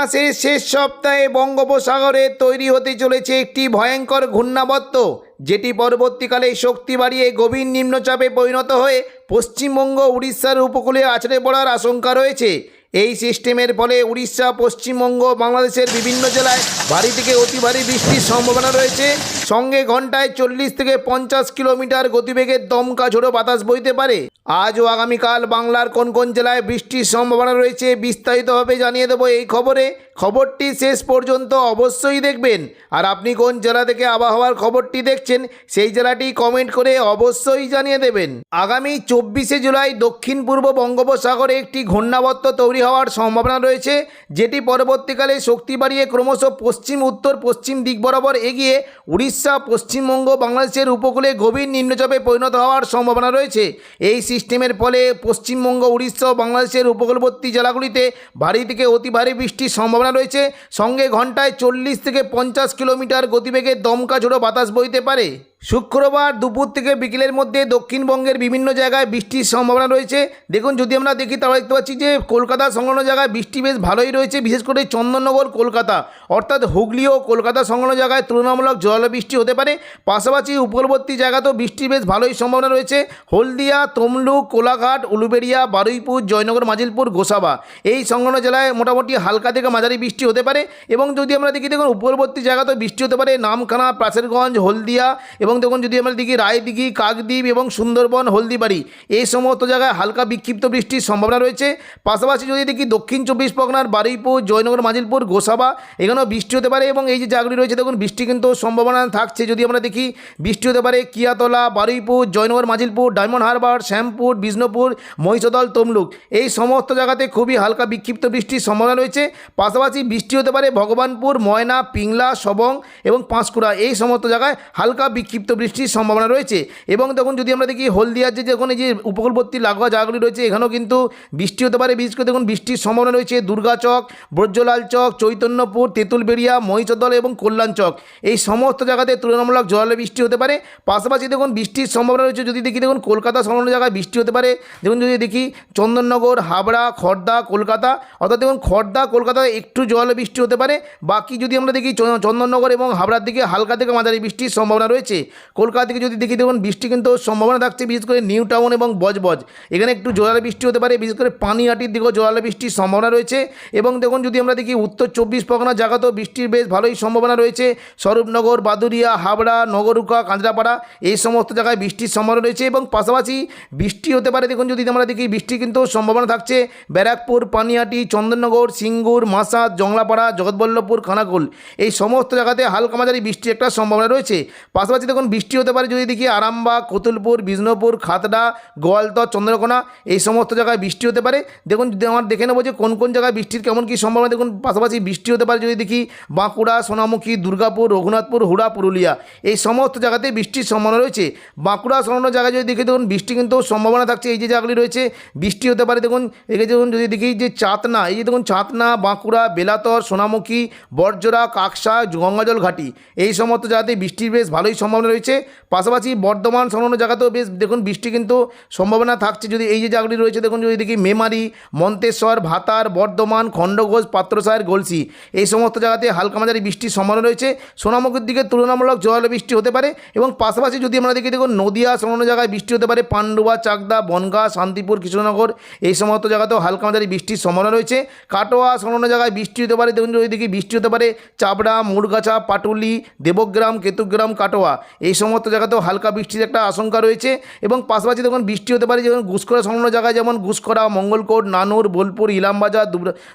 মাসের শেষ সপ্তাহে বঙ্গোপসাগরে তৈরি হতে চলেছে একটি ভয়ঙ্কর ঘূর্ণাবর্ত, যেটি পরবর্তীকালে শক্তি বাড়িয়ে গভীর নিম্নচাপে পরিণত হয়ে পশ্চিমবঙ্গ, উড়িষ্যার উপকূলে আছড়ে পড়ার আশঙ্কা রয়েছে। এই সিস্টেমের ফলে উড়িষ্যা, পশ্চিমবঙ্গ, বাংলাদেশের বিভিন্ন জেলায় ভারী থেকে অতি ভারী বৃষ্টির সম্ভাবনা রয়েছে। সঙ্গে ঘন্টায় চল্লিশ থেকে পঞ্চাশ কিলোমিটার গতিবেগের দমকা ঝোড়ো বাতাস বইতে পারে। আজ ও আগামীকাল বাংলার কোন কোন জেলায় বৃষ্টির সম্ভাবনা রয়েছে বিস্তারিতভাবে জানিয়ে দেবো এই খবরে। খবরটি শেষ পর্যন্ত অবশ্যই দেখবেন। আর আপনি কোন জেলা থেকে আবহাওয়ার খবরটি দেখছেন, সেই জেলাটি কমেন্ট করে অবশ্যই জানিয়ে দেবেন। আগামী চব্বিশে জুলাই দক্ষিণ পূর্ব বঙ্গোপসাগরে একটি ঘূর্ণাবর্ত তৈরি হওয়ার সম্ভাবনা রয়েছে, যেটি পরবর্তীকালে শক্তি বাড়িয়ে ক্রমশ পশ্চিম, উত্তর, পশ্চিম দিক বরাবর এগিয়ে উড়িষ্যা, পশ্চিমবঙ্গ, বাংলাদেশের উপকূলে গভীর নিম্নচাপে পরিণত হওয়ার সম্ভাবনা রয়েছে। এই সিস্টেমের ফলে পশ্চিমবঙ্গ, উড়িষ্যা বাংলাদেশের উপকূলবর্তী জেলাগুলিতে ভারী থেকে অতি ভারী বৃষ্টির সম্ভাবনা রয়েছে। সঙ্গে ঘন্টায় চল্লিশ থেকে পঞ্চাশ কিলোমিটার গতিবেগে দমকা ঝোড়ো বাতাস বইতে পারে। শুক্রবার দুপুর থেকে বিকেলের মধ্যে দক্ষিণবঙ্গের বিভিন্ন জায়গায় বৃষ্টির সম্ভাবনা রয়েছে। দেখুন, যদি আমরা দেখি, তাহলে দেখতে পাচ্ছি যে কলকাতা সংলগ্ন জায়গায় বৃষ্টি বেশ ভালোই রয়েছে, বিশেষ করে চন্দননগর, কলকাতা। অর্থাৎ হুগলি ও কলকাতা সংলগ্ন জায়গায় তুলনামূলক জল বৃষ্টি হতে পারে। পাশাপাশি উপকূলবর্তী জায়গাতেও বৃষ্টি বেশ ভালোই সম্ভাবনা রয়েছে। হলদিয়া, তমলুক, কোলাঘাট, উলুবেড়িয়া, বারুইপুর, জয়নগর, মাজিলপুর, গোসাবা। এই সংলগ্ন জেলায় মোটামুটি হালকা থেকে মাঝারি বৃষ্টি হতে পারে। এবং যদি আমরা দেখি, দেখুন উপকূলবর্তী জায়গাতেও বৃষ্টি হতে পারে। নামখানা প্রাচেরগঞ্জ হলদিয়া এবং দেখুন যদি আমরা দেখি রায়দিঘি, কাকদ্বীপ এবং সুন্দরবন, হলদিবাড়ি, এই সমস্ত জায়গায় হালকা বিক্ষিপ্ত বৃষ্টির সম্ভাবনা রয়েছে। পাশাপাশি যদি দেখি দক্ষিণ চব্বিশ পরগনার বারুইপুর, জয়নগর, মাজিলপুর, গোসাবা, এখানেও বৃষ্টি হতে পারে এবং এই যে জায়গাগুলি রয়েছে, দেখুন বৃষ্টি কিন্তু সম্ভাবনা থাকছে। যদি আমরা দেখি বৃষ্টি হতে পারে কিয়াতলা, বারুইপুর, জয়নগর, মাজিলপুর, ডায়মন্ড হারবার, শ্যামপুর, বিষ্ণুপুর, মহিষদল, তমলুক, এই সমস্ত জায়গাতে খুবই হালকা বিক্ষিপ্ত বৃষ্টির সম্ভাবনা রয়েছে। পাশাপাশি বৃষ্টি হতে পারে ভগবানপুর, ময়না, পিংলা সবং এবং পাঁশকুড়া, এই সমস্ত জায়গায় হালকা বিক্ষিপ্ত বৃষ্টির সম্ভাবনা রয়েছে এবং তখন যদি আমরা দেখি হলদিয়ার যে যখন এই যে উপকূলবর্তী লাগোয়া জায়গাগুলি রয়েছে, এখানেও কিন্তু বৃষ্টি হতে পারে। বিশেষ করে দেখুন বৃষ্টির সম্ভাবনা রয়েছে দুর্গাচক ব্রজলাল চক, চৈতন্যপুর, তেঁতুলবেড়িয়া, মহিষদল এবং কল্যাণ চক। এই সমস্ত জায়গাতে তুলনামূলক জলে বৃষ্টি হতে পারে। পাশাপাশি দেখুন বৃষ্টির সম্ভাবনা রয়েছে, যদি দেখি দেখুন কলকাতা সংলগ্ন জায়গায় বৃষ্টি হতে পারে। দেখুন যদি দেখি চন্দননগর, হাবড়া খড়দা কলকাতা, অর্থাৎ দেখুন খড়দা কলকাতায় একটু জল বৃষ্টি হতে পারে। বাকি যদি আমরা দেখি চন্দননগর এবং হাবড়ার দিকে হালকা থেকে মাঝারি বৃষ্টির সম্ভাবনা রয়েছে। কলকাতা থেকে যদি দেখি, দেখুন, বৃষ্টি কিন্তু সম্ভাবনা থাকছে, বিশেষ করে নিউ টাউন এবং বজবজ। এখানে একটু জোরালো বৃষ্টি হতে পারে, বিশেষ করে পানিহাটির দিকেও জোরালো বৃষ্টির সম্ভাবনা রয়েছে এবং দেখুন, যদি আমরা দেখি উত্তর চব্বিশ পরগনা জায়গাতেও বৃষ্টির বেশ ভালোই সম্ভাবনা রয়েছে। স্বরূপনগর বাদুরিয়া হাবড়া, নগরুকা কাঁচরাপাড়া এই সমস্ত জায়গায় বৃষ্টির সম্ভাবনা রয়েছে এবং পাশাপাশি বৃষ্টি হতে পারে, দেখুন, যদি আমরা দেখি বৃষ্টি কিন্তু সম্ভাবনা থাকছে ব্যারাকপুর, পানিহাটি, চন্দননগর, সিঙ্গুর, মাসাদ, জংলাপাড়া, জগৎবল্লভপুর, খানাকুল। এই সমস্ত জায়গাতে হালকা মাঝারি বৃষ্টির একটা সম্ভাবনা রয়েছে। পাশাপাশি দেখুন বৃষ্টি হতে পারে, যদি দেখি আরামবাগ, কতুলপুর, বিষ্ণুপুর, খাতড়া, গোয়ালতর, চন্দ্রকোনা, এই সমস্ত জায়গায় বৃষ্টি হতে পারে। দেখুন, যদি আমার দেখে নেব যে কোন কোন জায়গায় বৃষ্টির কেমন কী সম্ভাবনা, দেখুন, পাশাপাশি বৃষ্টি হতে পারে, যদি দেখি বাঁকুড়া, সোনামুখী, দুর্গাপুর, রঘুনাথপুর, হুড়া, পুরুলিয়া, এই সমস্ত জায়গাতে বৃষ্টির সম্ভাবনা রয়েছে। বাঁকুড়া সংলগ্ন জায়গায় যদি দেখি, দেখুন, বৃষ্টি কিন্তু সম্ভাবনা থাকছে, এই যে জায়গাগুলি রয়েছে, বৃষ্টি হতে পারে, দেখুন একে দেখুন, যদি দেখি যে চাতনা, এই যে দেখুন, চাতনা, বাঁকুড়া, বেলাতর, সোনামুখী বরজোড়া কাকসা গঙ্গাজল ঘাটি, এই সমস্ত জায়গাতে বৃষ্টির বেশ ভালোই সম্ভাবনা রয়েছে। পাশাপাশি বর্ধমান সংলগ্ন জায়গাতেও বেশ দেখুন বৃষ্টি কিন্তু সম্ভাবনা থাকছে। যদি এই যে জায়গাগুলি রয়েছে, দেখুন যদি দেখি মেমারি, মন্তেশ্বর, ভাতার, বর্ধমান, খণ্ডঘোষ পাত্রসায়ের গলসি, এই সমস্ত জায়গাতে হালকা মাঝারি বৃষ্টির সম্ভাবনা রয়েছে। সোনামুখীর দিকে তুলনামূলক জল বৃষ্টি হতে পারে এবং পাশাপাশি যদি আমরা দেখি, দেখুন নদিয়া সংলগ্ন জায়গায় বৃষ্টি হতে পারে পান্ডুয়া চাকদা, বনগাঁ, শান্তিপুর, কৃষ্ণনগর, এই সমস্ত জায়গাতেও হালকা মাঝারি বৃষ্টির সম্ভাবনা রয়েছে। কাটোয়া সংলগ্ন জায়গায় বৃষ্টি হতে পারে, দেখুন যদি দেখি বৃষ্টি হতে পারে, চাবড়া মুরগাছা পাটুলি, দেবগ্রাম, কেতুগ্রাম, কাটোয়া এই সমস্ত জায়গাতেও হালকা বৃষ্টির একটা আশঙ্কা রয়েছে এবং পাশাপাশি দেখুন বৃষ্টি হতে পারে যেমন ঘুষখরা সংলগ্ন জায়গায় যেমন ঘুষখরা মঙ্গলকোট, নানুর, বোলপুর, ইলামবাজার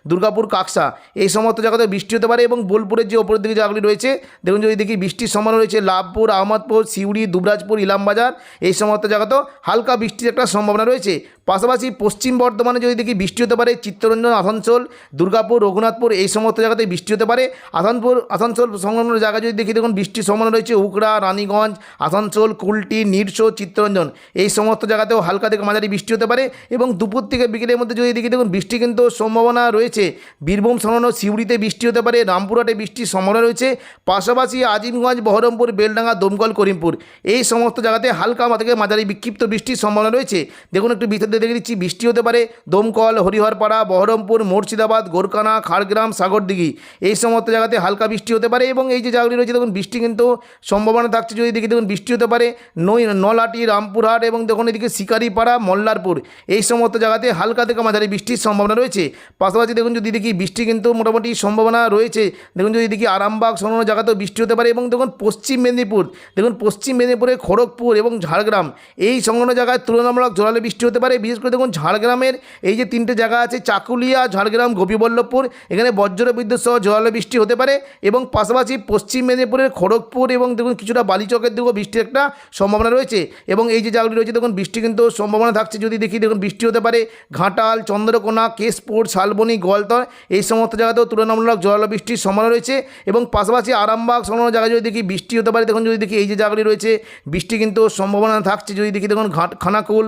দুর্গাপুর, কাকসা। এই সমস্ত জায়গাতে বৃষ্টি হতে পারে এবং বোলপুরের যে ওপরের দিকে জায়গাগুলি রয়েছে, দেখুন যদি দেখি বৃষ্টির সম্ভাবনা রয়েছে লাভপুর, আহমদপুর, সিউড়ি, দুবরাজপুর, ইলামবাজার, এই সমস্ত জায়গাতেও হালকা বৃষ্টির একটা সম্ভাবনা রয়েছে। পাশাপাশি পশ্চিম বর্ধমানে যদি দেখি বৃষ্টি হতে পারে, চিত্তরঞ্জন, আসানসোল, দুর্গাপুর, রঘুনাথপুর, এই সমস্ত জায়গাতে বৃষ্টি হতে পারে। আসানপুর আসানসোল সংলগ্ন জায়গায় যদি দেখি দেখুন বৃষ্টির সম্ভাবনা রয়েছে, উকড়া, রানীগঞ্জ রানীগঞ্জ আসানসোল, কুলটি, নিরসো, চিত্তরঞ্জন। এই সমস্ত জায়গাতেও হালকা থেকে মাঝারি বৃষ্টি হতে পারে এবং দুপুর থেকে বিকেলের মধ্যে যদি দেখি দেখুন, বৃষ্টি কিন্তু সম্ভাবনা রয়েছে। বীরভূম সরানো সিউড়িতে বৃষ্টি হতে পারে, রামপুরহাটে বৃষ্টির সম্ভাবনা রয়েছে। পাশাপাশি আজিমগঞ্জ, বহরমপুর, বেলডাঙ্গা, দমকল, করিমপুর। এই সমস্ত জায়গাতে হালকা থেকে মাঝারি বিক্ষিপ্ত বৃষ্টির সম্ভাবনা রয়েছে। দেখুন, একটু বিস্তারিত দেখে দিচ্ছি বৃষ্টি হতে পারে দমকল, হরিহরপাড়া, বহরমপুর, মুর্শিদাবাদ গোরকানা খাড়গ্রাম, সাগরদিঘি। এই সমস্ত জায়গাতে হালকা বৃষ্টি হতে পারে এবং এই যে জায়গাগুলি রয়েছে, দেখুন, বৃষ্টি কিন্তু সম্ভাবনা থাকছে যদি দেখি, দেখুন বৃষ্টি হতে পারে, নই, নলাটি, রামপুরহাট এবং দেখুন এদিকে শিকারিপাড়া, মল্লারপুর। এই সমস্ত জায়গাতে হালকা থেকে মাঝারি বৃষ্টির সম্ভাবনা রয়েছে। পাশাপাশি দেখুন যদি দেখি, বৃষ্টি কিন্তু মোটামুটি সম্ভাবনা রয়েছে। দেখুন যদি দেখি, আরামবাগ, সংলগ্ন জায়গাতেও বৃষ্টি হতে পারে এবং দেখুন পশ্চিম মেদিনীপুর, দেখুন পশ্চিম মেদিনীপুরে খড়গপুর এবং ঝাড়গ্রাম। এই সংলগ্ন জায়গায় তুলনামূলক জোরালো বৃষ্টি হতে পারে। বিশেষ করে দেখুন ঝাড়গ্রামের এই যে তিনটে জায়গা আছে, চাকুলিয়া, ঝাড়গ্রাম, গোপীবল্লভপুর, এখানে বজ্র বিদ্যুৎ সহ জোরালো বৃষ্টি হতে পারে এবং পাশাপাশি পশ্চিম মেদিনীপুরের খড়গপুর এবং দেখুন কিছুটা বালিচকের দিকেও বৃষ্টির একটা সম্ভাবনা রয়েছে এবং এই যে জায়গাগুলি রয়েছে, দেখুন, বৃষ্টি কিন্তু সম্ভাবনা থাকছে। যদি দেখি, দেখুন, বৃষ্টি হতে পারে ঘাটাল, চন্দ্রকোনা, কেশপুর, শালবনী, গোয়ালতর, এই সমস্ত জায়গাতেও তুলনামূলক জোরালো বৃষ্টির সম্ভাবনা রয়েছে এবং পাশাপাশি আরামবাগ সংলগ্ন জায়গায় যদি দেখি, বৃষ্টি হতে পারে, দেখুন, যদি দেখি, এই যে জায়গাগুলি রয়েছে, বৃষ্টি কিন্তু সম্ভাবনা থাকছে। যদি দেখি, দেখুন, ঘাট, খানাকুল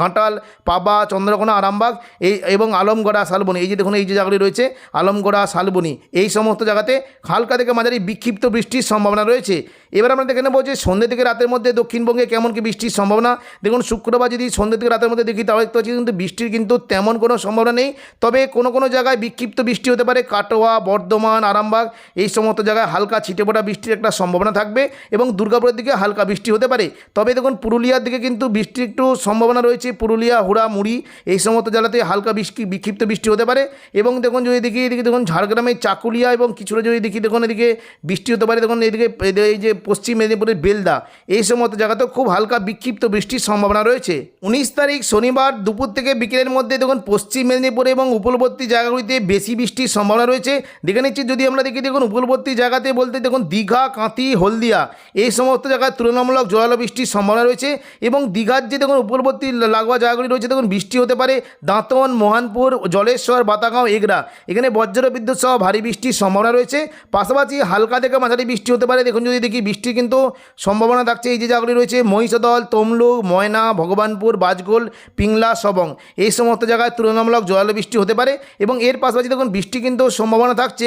ঘাটাল, পাবা, চন্দ্রকোনা, আরামবাগ, এই এবং আলমগড়া, শালবনী, এই যে দেখুন, এই যে জায়গাগুলি রয়েছে, আলমগড়া, শালবনী, এই সমস্ত জায়গাতে হালকা থেকে মাঝারি বিক্ষিপ্ত বৃষ্টির সম্ভাবনা রয়েছে। এবার আমরা দেখে নেব যে সন্ধ্যে থেকে রাতের মধ্যে দক্ষিণবঙ্গে কেমন কি বৃষ্টির সম্ভাবনা? দেখুন, শুক্রবার যদি সন্ধ্যে থেকে রাতের মধ্যে দেখি, তাহলে দেখতে পাচ্ছি কিন্তু বৃষ্টির কিন্তু তেমন কোনো সম্ভাবনা নেই। তবে কোনো কোনো জায়গায় বিক্ষিপ্ত বৃষ্টি হতে পারে। কাটোয়া, বর্ধমান, আরামবাগ, এই সমস্ত জায়গায় হালকা ছিটে ফোটা বৃষ্টির একটা সম্ভাবনা থাকবে এবং দুর্গাপুরের দিকে হালকা বৃষ্টি হতে পারে। তবে দেখুন, পুরুলিয়ার দিকে কিন্তু বৃষ্টির একটু সম্ভাবনা রয়েছে। পুরুলিয়া হুড়া মুড়ি এই সমস্ত জেলাতে হালকা বৃষ্টি, বিক্ষিপ্ত বৃষ্টি হতে পারে। এবং দেখুন, যদি দেখি, এদিকে দেখুন, ঝাড়গ্রামের চাকুলিয়া এবং কিছুটা যদি দেখি, দেখুন, এদিকে বৃষ্টি হতে পারে। দেখুন, এদিকে এই যে পশ্চিম মেদিনীপুরের বেলদা। এই সমস্ত জায়গাতেও খুব হালকা বিক্ষিপ্ত বৃষ্টির সম্ভাবনা রয়েছে। উনিশ তারিখ শনিবার দুপুর থেকে বিকেলের মধ্যে দেখুন পশ্চিম মেদিনীপুর এবং উপকূলবর্তী জায়গাগুলিতে বেশি বৃষ্টির সম্ভাবনা রয়েছে। দেখে নিচ্ছি যদি আমরা দেখি দেখুন উপকূলবর্তী জায়গাতে বলতে দেখুন দীঘা, কাঁথি, হলদিয়া, এই সমস্ত জায়গায় তুলনামূলক জোরালো বৃষ্টির সম্ভাবনা রয়েছে এবং দীঘার যে দেখুন উপকূলবর্তী লাগোয়া জায়গাগুলি রয়েছে দেখুন বৃষ্টি হতে পারে দাঁতন, মোহানপুর, জলেশ্বর, বাতাগাঁও, এগরা। এখানে বজ্র বিদ্যুৎ সহ ভারী বৃষ্টির সম্ভাবনা রয়েছে। পাশাপাশি হালকা থেকে মাঝারি বৃষ্টি হতে পারে। দেখুন যদি দেখি বৃষ্টি কিন্তু সম্ভাবনা থাকছে এই যে জায়গাগুলি রয়েছে, মহিষদল, তমলুক, ময়না, ভগবানপুর, বাজগোল, পিংলা, সবং। এই সমস্ত জায়গায় তুলনামূলক জোরালো বৃষ্টি হতে পারে এবং এর পাশাপাশি দেখুন, বৃষ্টি কিন্তু সম্ভাবনা থাকছে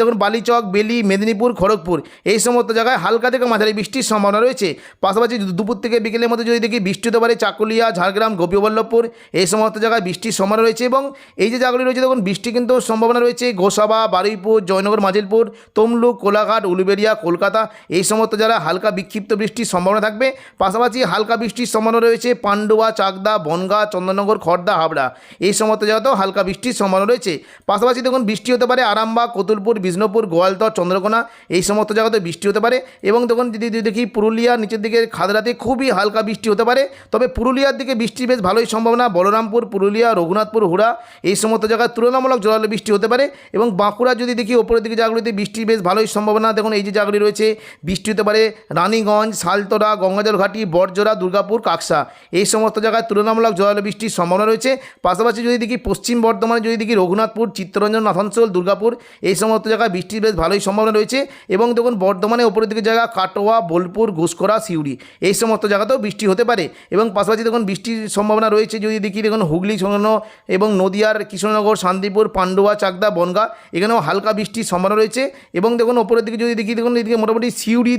দেখুন, বালিচক, বেলি, মেদিনীপুর, খড়গপুর। এই সমস্ত জায়গায় হালকা থেকে মাঝারি বৃষ্টির সম্ভাবনা রয়েছে। পাশাপাশি দুপুর থেকে বিকেলের মধ্যে যদি দেখি, বৃষ্টি হতে পারে চাকুলিয়া, ঝাড়গ্রাম, গোপীবল্লভপুর। এই সমস্ত জায়গায় বৃষ্টির সম্ভাবনা রয়েছে এবং এই যে জায়গাগুলি রয়েছে, দেখুন, বৃষ্টি কিন্তু সম্ভাবনা রয়েছে গোসাবা, বারুইপুর, জয়নগর, মাজিলপুর, তমলুক, কোলাঘাট উলুবেড়িয়া কলকাতা। এই সমস্ত জায়গায় হালকা বিক্ষিপ্ত বৃষ্টির সম্ভাবনা থাকবে। পাশাপাশি হালকা বৃষ্টির সম্ভাবনা রয়েছে পান্ডুয়া, চাকদা, বনগা চন্দননগর খড়দা হাবড়া। এই সমস্ত জায়গাতেও হালকা বৃষ্টির সম্ভাবনা রয়েছে। পাশাপাশি দেখুন, বৃষ্টি হতে পারে আরামবাগ, কতুলপুর, বিষ্ণুপুর, গোয়ালতর, চন্দ্রকোনা, এই সমস্ত জায়গাতে বৃষ্টি হতে পারে। এবং দেখুন, যদি দেখি পুরুলিয়া নিচের দিকে খাদরাতে খুবই হালকা বৃষ্টি হতে পারে। তবে পুরুলিয়ার দিকে বৃষ্টির বেশ ভালোই সম্ভাবনা। বলরামপুর, পুরুলিয়া, রঘুনাথপুর, হুড়া, এই সমস্ত জায়গায় তুলনামূলক জোরালো বৃষ্টি হতে পারে। এবং বাঁকুড়া যদি দেখি, ওপরের দিকে জায়গাগুলিতে বৃষ্টির বেশ ভালোই সম্ভাবনা। দেখুন, এই যে জায়গাগুলি রয়েছে, বৃষ্টি হতে পারে রানীগঞ্জ শালতরা গঙ্গাজল ঘাটি বরজোড়া দুর্গাপুর, কাকসা। এই সমস্ত জায়গায় তুলনামূলক জোরালো বৃষ্টির সম্ভাবনা রয়েছে। পাশাপাশি যদি দেখি পশ্চিম বর্ধমানে, যদি দেখি রঘুনাথপুর, চিত্তরঞ্জন আসানসোল দুর্গাপুর, এই সমস্ত জায়গায় বৃষ্টির বেশ ভালোই সম্ভাবনা রয়েছে। এবং দেখুন, বর্ধমানে ওপরের দিকে জায়গা কাটোয়া, বোলপুর ঘুষকরা সিউড়ি। এই সমস্ত জায়গাতেও বৃষ্টি হতে পারে। এবং পাশাপাশি দেখুন, বৃষ্টির সম্ভাবনা রয়েছে। যদি দেখি দেখুন, হুগলি সংলগ্ন এবং নদিয়ার কৃষ্ণনগর, শান্তিপুর, পান্ডুয়া, চাকদা, বনগা, এখানেও হালকা বৃষ্টির সম্ভাবনা রয়েছে। এবং দেখুন ওপরের দিকে যদি দেখি দেখুন, এদিকে মোটামুটি সিউড়ি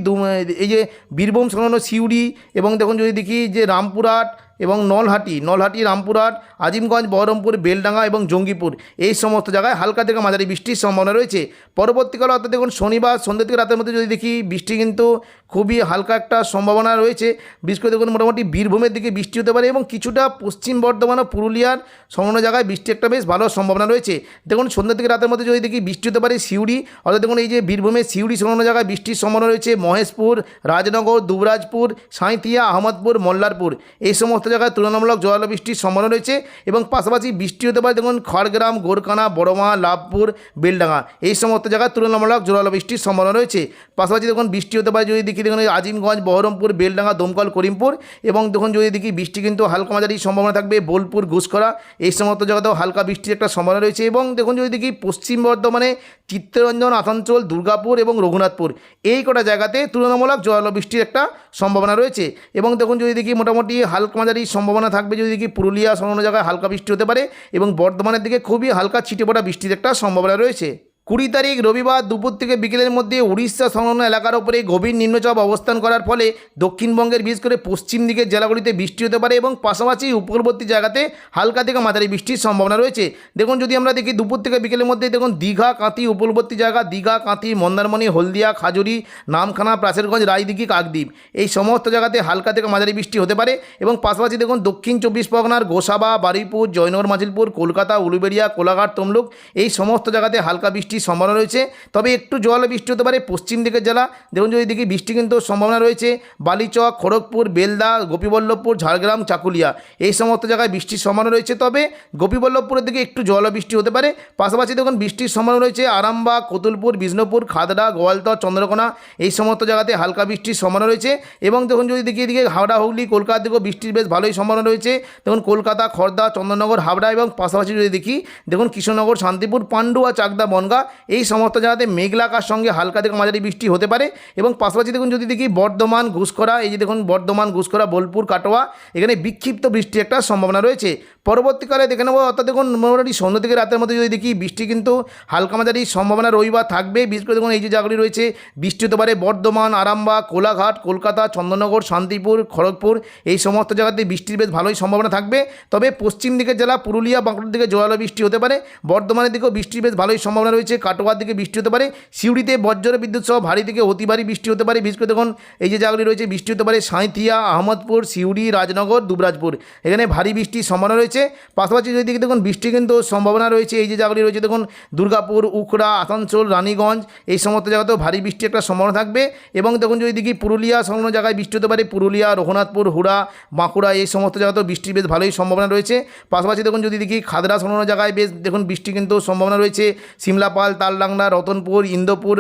এই যে বীরভূম সংলগ্ন সিউড়ি এবং দেখুন যদি দেখি যে রামপুরহাট এবং নলহাটি নলহাটি, রামপুরহাট, আজিমগঞ্জ, বহরমপুর, বেলডাঙ্গা এবং জঙ্গিপুর এই সমস্ত জায়গায় হালকা থেকে মাঝারি বৃষ্টির সম্ভাবনা রয়েছে। পরবর্তীকালে অর্থাৎ দেখুন শনিবার সন্ধ্যে থেকে রাতের মধ্যে যদি দেখি বৃষ্টি কিন্তু খুবই হালকা একটা সম্ভাবনা রয়েছে। বিশেষ করে দেখুন, মোটামুটি বীরভূমের দিকে বৃষ্টি হতে পারে এবং কিছুটা পশ্চিম বর্ধমান ও পুরুলিয়ার সংলগ্ন জায়গায় বৃষ্টি একটা বেশ ভালো সম্ভাবনা রয়েছে। দেখুন সন্ধ্যা থেকে রাতের মধ্যে যদি দেখি বৃষ্টি হতে পারে সিউড়ি, অর্থাৎ দেখুন, এই যে বীরভূমের সিউড়ি সংলগ্ন জায়গায় বৃষ্টির সম্ভাবনা রয়েছে, মহেশপুর, রাজনগর, দুবরাজপুর, সাঁইথিয়া, আহমদপুর, মল্লারপুর। এই সমস্ত জায়গায় তুলনামূলক জোরালো বৃষ্টির সম্ভাবনা রয়েছে এবং পাশাপাশি বৃষ্টি হতে পারে দেখুন, খড়গ্রাম গোরকানা বড়মা, লাভপুর, বেলডাঙ্গা। এই সমস্ত জায়গায় তুলনামূলক জোরালো বৃষ্টির সম্ভাবনা রয়েছে। পাশাপাশি দেখুন, বৃষ্টি হতে পারে যদি দেখি দেখি দেখুন আজিমগঞ্জ, বহরমপুর, বেলডাঙ্গা, দমকল, করিমপুর এবং দেখুন যদি দেখি বৃষ্টি কিন্তু হালকা মাঝারি সম্ভাবনা থাকবে, বোলপুর ঘুষকরা এই সমস্ত জায়গাতেও হালকা বৃষ্টির একটা সম্ভাবনা রয়েছে এবং দেখুন যদি দেখি পশ্চিম বর্ধমানে চিত্তরঞ্জন, আসানসোল, দুর্গাপুর এবং রঘুনাথপুর, এই কটা জায়গাতে তুলনামূলক জল বৃষ্টির একটা সম্ভাবনা রয়েছে এবং দেখুন যদি দেখি মোটামুটি হালকা মাঝারি সম্ভাবনা থাকবে, যদি দেখি পুরুলিয়া সংলগ্ন জায়গায় হালকা বৃষ্টি হতে পারে এবং বর্ধমানের দিকে খুবই হালকা ছিটে পড়া বৃষ্টির একটা সম্ভাবনা রয়েছে। কুড়ি তারিখ রবিবার দুপুর থেকে বিকেলের মধ্যে উড়িষ্যা সংলগ্ন এলাকার ওপরে গভীর নিম্নচাপ অবস্থান করার ফলে দক্ষিণবঙ্গের, বিশেষ করে পশ্চিম দিকের জেলাগুলিতে বৃষ্টি হতে পারে এবং পাশাপাশি উপকূলবর্তী জায়গাতে হালকা থেকে মাঝারি বৃষ্টির সম্ভাবনা রয়েছে। দেখুন, যদি আমরা দেখি দুপুর থেকে বিকেলের মধ্যে, দেখুন, দীঘা, কাঁথি, উপকূলবর্তী জায়গা, দীঘা, কাঁথি, মন্দারমণি, হলদিয়া, খাজুরি, নামখানা প্রাচেরগঞ্জ রায়দিঘি, কাকদ্বীপ, এই সমস্ত জায়গাতে হালকা থেকে মাঝারি বৃষ্টি হতে পারে এবং পাশাপাশি দেখুন দক্ষিণ চব্বিশ পরগনার গোসাবা, বারুইপুর, জয়নগর, মাজিলপুর, কলকাতা, উলুবেড়িয়া, কোলাঘাট, তমলুক, এই সমস্ত জায়গাতে হালকা বৃষ্টির সম্ভাবনা রয়েছে। তবে একটু জল বৃষ্টি হতে পারে পশ্চিম দিকের জেলা। দেখুন যদি দেখি বৃষ্টি কিন্তু সম্ভাবনা রয়েছে, বালিচক, খড়গপুর, বেলদা, গোপীবল্লভপুর, ঝাড়গ্রাম, চাকুলিয়া। এই সমস্ত জায়গায় বৃষ্টির সম্ভাবনা রয়েছে। তবে গোপীবল্লভপুরের দিকে একটু জল বৃষ্টি হতে পারে। পাশাপাশি দেখুন বৃষ্টির সম্ভাবনা রয়েছে আরামবাগ, কতুলপুর, বিষ্ণুপুর, খাদড়া, গোয়ালতর, চন্দ্রকোনা। এই সমস্ত জায়গাতে হালকা বৃষ্টির সম্ভাবনা রয়েছে এবং দেখুন যদি দেখি এদিকে হাওড়া, হুগলি, কলকাতার দিকেও বৃষ্টির বেশ ভালোই সম্ভাবনা রয়েছে। দেখুন কলকাতা খড়দা চন্দননগর হাবড়া এবং পাশাপাশি যদি দেখি, দেখুন কৃষ্ণনগর শান্তিপুর, পান্ডুয়া, চাকদা, বনগা এই সমস্ত জায়গাতে মেঘলাকার সঙ্গে হালকা থেকে মাঝারি বৃষ্টি হতে পারে এবং পাশাপাশি দেখুন যদি দেখি বর্ধমান ঘুষকরা এই যে দেখুন বর্ধমান ঘুষকরা বোলপুর, কাটোয়া, এখানে বিক্ষিপ্ত বৃষ্টির একটা সম্ভাবনা রয়েছে। পরবর্তীকালে দেখে নেব, অর্থাৎ দেখুন মোটামুটি সন্ধ্যা থেকে রাতের মধ্যে যদি দেখি বৃষ্টি কিন্তু হালকা মাঝারি সম্ভাবনা রবিবার থাকবে। বিশেষ করে দেখুন এই যে জায়গাগুলি রয়েছে, বৃষ্টি হতে পারে বর্ধমান, আরামবাগ, কোলাঘাট, কলকাতা, চন্দননগর, শান্তিপুর, খড়গপুর, এই সমস্ত জায়গাতে বৃষ্টির বেশ ভালোই সম্ভাবনা থাকবে। তবে পশ্চিম দিকের জেলা পুরুলিয়া, বাঁকুড়ার দিকে জোরালো বৃষ্টি হতে পারে। বর্ধমানের দিকেও বৃষ্টির বেশ ভালোই সম্ভাবনা রয়েছে। কাটোয়ার দিকে বৃষ্টি হতে পারে, সিউড়িতে বজ্র বিদ্যুৎ সহ ভারী থেকে অতি ভারী বৃষ্টি হতে পারে। বিশেষ করে দেখুন, এই যে জায়গাগুলি রয়েছে, বৃষ্টি হতে পারে সাঁইথিয়া, আহমদপুর, সিউড়ি, রাজনগর, দুবরাজপুর। এখানে ভারী বৃষ্টির সম্ভাবনা রয়েছে। পাশাপাশি যদি দেখি, দেখুন, বৃষ্টি কিন্তু সম্ভাবনা রয়েছে। এই যে জায়গাগুলি রয়েছে, দেখুন, দুর্গাপুর, উখড়া, আসানসোল, রানীগঞ্জ, এই সমস্ত জায়গাতেও ভারী বৃষ্টি একটা সম্ভাবনা থাকবে। এবং দেখুন, যদি দেখি, পুরুলিয়া সংলগ্ন জায়গায় বৃষ্টি হতে পারে, পুরুলিয়া, রঘুনাথপুর, হুড়া, বাঁকুড়া, এই সমস্ত জায়গাতেও বৃষ্টির বেশ ভালোই সম্ভাবনা রয়েছে। পাশাপাশি দেখুন, যদি দেখি, খাদরা সংলগ্ন জায়গায় বেশ, দেখুন, বৃষ্টি কিন্তু সম্ভাবনা রয়েছে। সিমলাপাল তালডাংরা রতনপুর ইন্দোপুর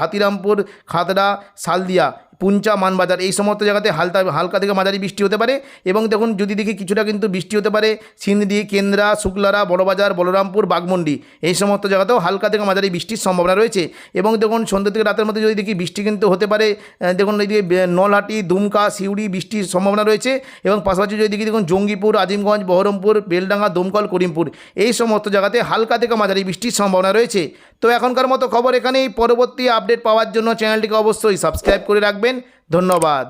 হাতিরামপুর খাতড়া সালদিয়া। পুঞ্চা মানবাজার, এই সমস্ত জায়গাতে হালকা হালকা থেকে মাঝারি বৃষ্টি হতে পারে এবং দেখুন যদি দেখি কিছুটা কিন্তু বৃষ্টি হতে পারে সিন্দি, কেন্দ্রা, শুক্লারা, বড়বাজার, বলরামপুর বাগমন্ডি এই সমস্ত জায়গাতেও হালকা থেকে মাঝারি বৃষ্টির সম্ভাবনা রয়েছে এবং দেখুন সন্ধ্যা থেকে রাতের মধ্যে যদি দেখি বৃষ্টি কিন্তু হতে পারে দেখুন এই যে বে- নলহাটি, দুমকা, সিউড়ি বৃষ্টির সম্ভাবনা রয়েছে এবং পাশাপাশি যদি দেখি দেখুন জঙ্গিপুর, আজিমগঞ্জ, বহরমপুর, বেলডাঙ্গা, দমকল, করিমপুর, এই সমস্ত জায়গাতে হালকা থেকে মাঝারি বৃষ্টির সম্ভাবনা রয়েছে। তো এখনকার মতো খবর এখানেই, পরবর্তী আপডেট পাওয়ার জন্য চ্যানেলটিকে অবশ্যই সাবস্ক্রাইব করে রাখবেন। ধন্যবাদ।